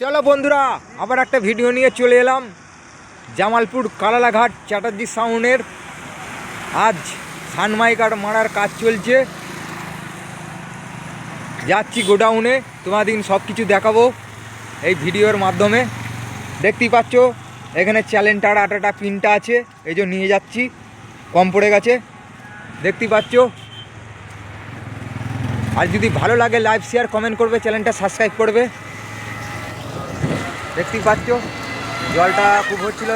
চলো বন্ধুরা, আবার একটা ভিডিও নিয়ে চলে এলাম। জামালপুর কালালাঘাট চ্যাটার্জি সাউন্ডের আজ সানমাইকার মারার কাজ চলছে। যাচ্ছি গোডাউনে তোমাদের সব কিছু দেখাবো এই ভিডিওর মাধ্যমে। দেখতেই পাচ্ছ, এখানে চ্যালেঞ্জার আটাটা পিনটা আছে, এই যে নিয়ে যাচ্ছি, কম পড়ে গেছে। দেখতেই পাচ্ছ। আর যদি ভালো লাগে লাইভ শেয়ার কমেন্ট করবে, চ্যানেলটা সাবস্ক্রাইব করবে। দেখতেই পাচ্ছ, জলটা খুব হচ্ছিল।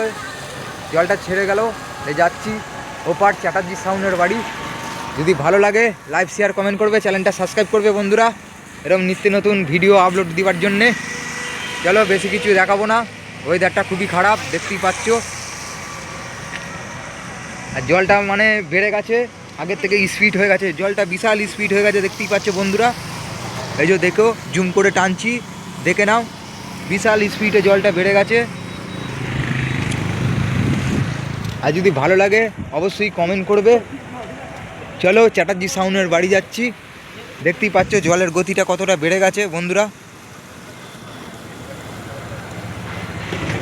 জলটা ছেড়ে গেল এই যাচ্ছি ওপার চ্যাটার্জি সাউন্ডের বাড়ি। যদি ভালো লাগে লাইভ শেয়ার কমেন্ট করবে চ্যানেলটা সাবস্ক্রাইব করবে বন্ধুরা। এরকম নিত্য নতুন ভিডিও আপলোড দেওয়ার জন্যে। চলো, বেশি কিছু দেখাবো না। ওয়েদারটা খুবই খারাপ, দেখতেই পাচ্ছ। আর জলটা মানে বেড়ে গেছে, আগের থেকে স্পিড হয়ে গেছে। জলটা বিশাল স্পিড হয়ে গেছে, দেখতেই পাচ্ছ বন্ধুরা। এই যে দেখো জুম করে টানছি। দেখে নাও। বিশাল স্পিডে জলটা বেড়ে গেছে। আর যদি ভালো লাগে, অবশ্যই কমেন্ট করবে। চলো, চ্যাটার্জি সাউনের বাড়ি যাচ্ছি। দেখতেই পাচ্ছ জলের গতিটা কতটা বেড়ে গেছে, বন্ধুরা।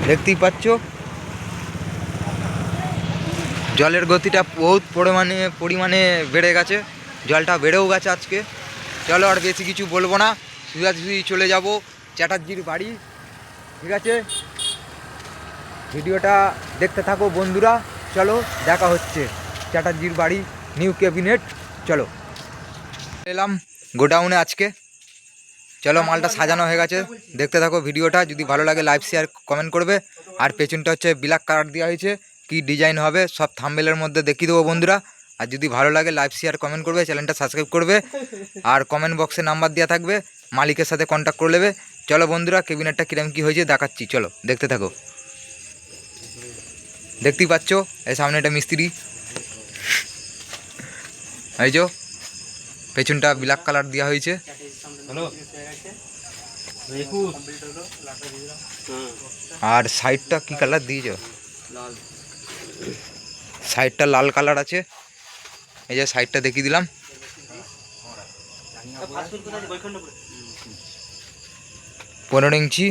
দেখতেই পাচ্ছ। জলের গতিটা বহুত পরিমাণে পরিমাণে বেড়ে গেছে। জলটা বেড়েও গেছে আজকে। চলো, আর বেশি কিছু বলব না। সোজাসুজি চলে যাব চ্যাটার্জির বাড়ি। ঠিক আছে? ভিডিওটা দেখতে থাকো বন্ধুরা। চলো, দেখা হচ্ছে। চ্যাটার্জির বাড়ি, নিউ ক্যাবিনেট। চলো। এলাম গোডাউনে আজকে। চলো, মালটা সাজানো হয়ে গেছে। দেখতে থাকো ভিডিওটা। যদি ভালো লাগে লাইভ শেয়ার, কমেন্ট করবে। আর পেছনটা হচ্ছে ব্ল্যাক কালার দেওয়া হয়েছে। কি ডিজাইন হবে, সব থাম্বেলের মধ্যে দেখিয়ে দেবো বন্ধুরা। আর যদি ভালো লাগে লাইভ শেয়ার, কমেন্ট করবে, চ্যানেলটা সাবস্ক্রাইব করবে। আর কমেন্ট বক্সে নাম্বার দেওয়া থাকবে। মালিকের সাথে কন্ট্যাক্ট করে নেবে। চলো বন্ধুরা কেবিনেটটা কিরম কী হয়েছে দেখাচ্ছি চলো দেখতে থাকো। দেখতেই পাচ্ছ এই সামনে একটা মিস্ত্রি। এই যো পেছনটা ব্ল্যাক কালার দেওয়া হয়েছে। আর সাইডটা কি কালার দিয়েছ? সাইডটা লাল কালার আছে। এই যে সাইডটা দেখিয়ে দিলাম। পনেরো ইঞ্চি।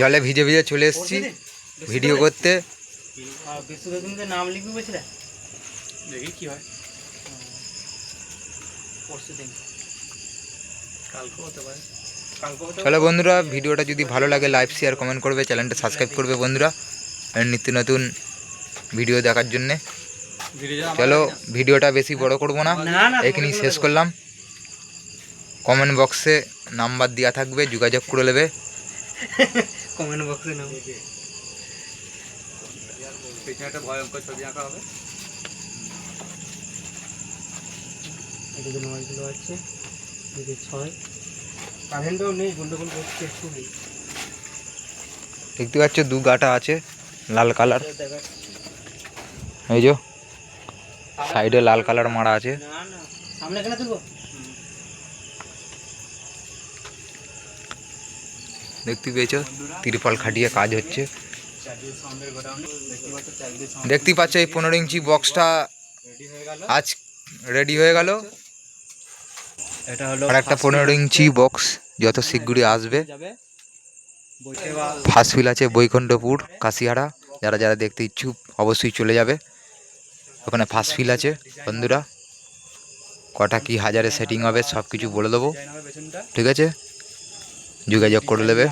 জলে ভিজে ভিজে চলে এসেছি। ভিডিও করতে। নাম বন্ধুরা, ভিডিওটা যদি ভালো লাগে লাইভ শেয়ার কমেন্ট করবে, চ্যানেলটা সাবস্ক্রাইব করবে বন্ধুরা। নিত্য নতুন ভিডিও দেখার জন্যে। চলো ভিডিওটা বেশি বড় করব না। এখানেই শেষ করলাম। কমেন্ট বক্সে নাম্বার দেওয়া থাকবে যোগাযোগ করে নেবে। কমেন্ট বক্সে নাও একটা ভয়ঙ্কর ছবি আঁকা হবে। এদিকে নয়গুলো আছে। এদিকে ছয়। কারেন্টও নেই গন্ডগোল করছে একটু দেখতে পাচ্ছ দু গাটা আছে। লাল কালার। এই যে সাইডে লাল কালার মারা আছে। দেখতে পেয়েছ? তিরপাল খাটিয়ে কাজ হচ্ছে। দেখতে পাচ্ছ এই পনেরো ইঞ্চি বক্সটা হয়ে আজ রেডি হয়ে গেল। এটা হলো আর একটা পনেরো ইঞ্চি বক্স। যত শীঘ্রই আসবে। ফার্স্ট ফিল আছে বৈকুণ্ঠপুর কাশিহারা যারা যারা দেখতে ইচ্ছুক অবশ্যই চলে যাবে। ওখানে ফার্স্ট ফিল আছে, বন্ধুরা। কটা কি হাজারে সেটিং হবে সব কিছু বলে দেবো। ঠিক আছে? যোগাযোগ করে পেয়ে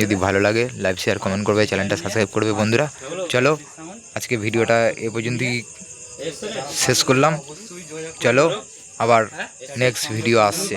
যদি ভালো লাগে লাইভ শেয়ার কমেন্ট করবে চ্যানেলটা সাবস্ক্রাইব করবে, বন্ধুরা। চলো, আজকে ভিডিওটা এ পর্যন্তই শেষ করলাম। চলো, আবার নেক্সট ভিডিও আসছে।